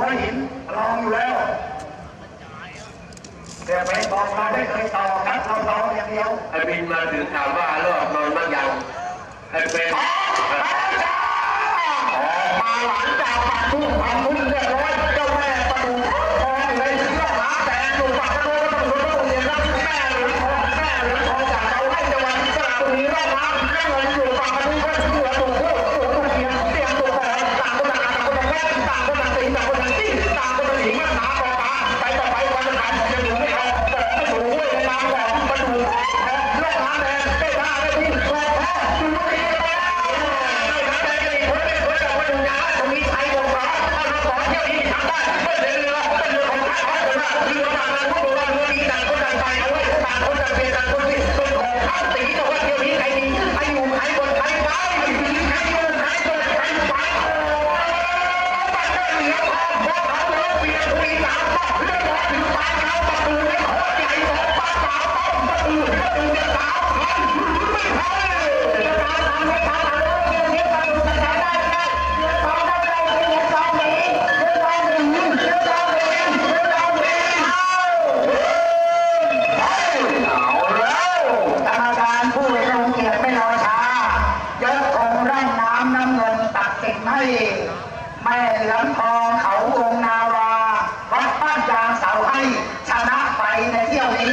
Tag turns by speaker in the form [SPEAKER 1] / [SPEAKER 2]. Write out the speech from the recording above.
[SPEAKER 1] หัวหินรองอยู่แล้วแต่ไปบอกมาได้เคยต่อครับเราต่ออย่างเดียว
[SPEAKER 2] ไอ้บินมาถึงถามว่ารอดนอนบ้างยังไอ้เป็น
[SPEAKER 1] มาหลังจากปักทุ่งปักทุ่งเรียบร้อยเจ้แม่ตูทองอยู่ในเชือกหาแต่อยู่ปักประตูประตูปรตูเรียรับแม่หรือทอแม่หรือทอจากเราให้จังหวัดสระบุรีรอบน้ำเรื่องเงินอยู่ก ได้ งินตัดสินให้แม่เหลืองทองเขาวงนาวา วัดบ้านยางเสาให้ชนะไปในเที่ยวนี้